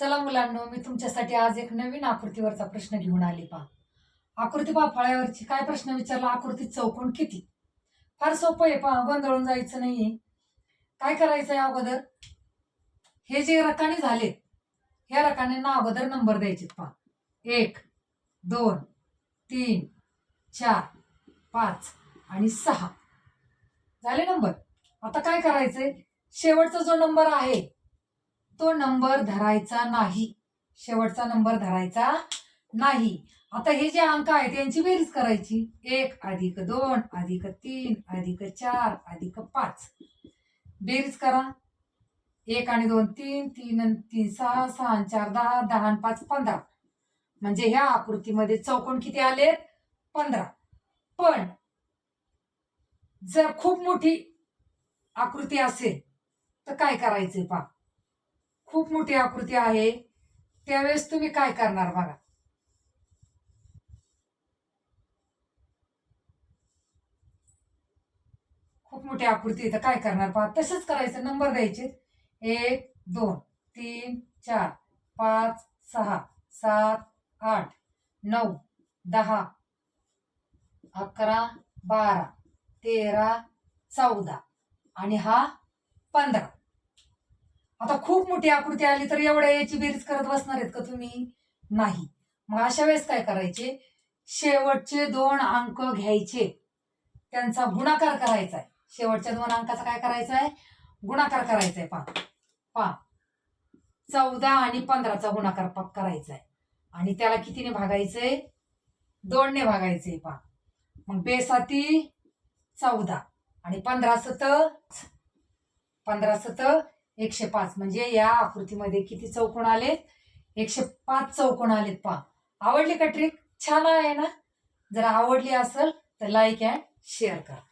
चला मुलांनो मी तुमच्यासाठी आज एक नवीन आकृतीवरचा प्रश्न घेऊन आले पहा. आकृती पा फळ्यावरची. काय प्रश्न विचारला? आकृती चौकोन किती? फार सोपं आहे पहा गोंधळून जायचं नाहीये. काय करायचं आहे अगोदर? हे जे रकाने झालेत ह्या रकान्यांना अगोदर नंबर द्यायचे पहा. एक दोन तीन चार पाच आणि सहा. झाले नंबर? आता काय करायचंय? शेवटचा जो नंबर आहे तो नंबर धरायचा नाही. शेवटचा नंबर धरायचा नाही. आता हे जे अंक आहेत यांची बेरीज करायची. एक अधिक दोन अधिक तीन अधिक चार अधिक पाच. बेरीज करा. एक आणि दोन तीन तीन आणि तीन सहा सहा आणि चार दहा दहा आणि पाच पंधरा. म्हणजे ह्या आकृतीमध्ये चौकोन किती आले पंधरा. पण जर खूप मोठी आकृती असेल तर काय करायचंय पा खूप मोठी आकृती आहे. त्यावेळेस तुम्ही काय करणार बघा. खूप मोठी आकृती आहे. तर काय करणार पहा. तसंच करायचं. नंबर द्यायचे. एक दोन तीन चार पाच सहा सात आठ नऊ दहा अकरा बारा तेरा चौदा आणि हा पंधरा. आता खूप मोठी आकृती आली तर एवढ्या याची बेरीज करत बसणार आहेत का तुम्ही? नाही. मग अशा वेळेस काय करायचे? शेवटचे दोन अंक घ्यायचे. त्यांचा गुणाकार करायचा आहे शेवटच्या दोन अंकाचा काय करायचा आहे गुणाकार करायचा आहे पा पा चौदा आणि पंधराचा गुणाकार पा करायचा आहे आणि त्याला कितीने भागायचंय? दोनने भागायचंय. पा मग बेसाती चौदा आणि पंधरा सत पंधरा सत एकशे पाच. म्हणजे या आकृतीमध्ये किती चौकोन आलेत? एकशे पाच चौकोन आलेत पहा. आवडली का ट्रिक छान आहे ना? जर आवडली असेल तर लाईक अँड शेअर करा.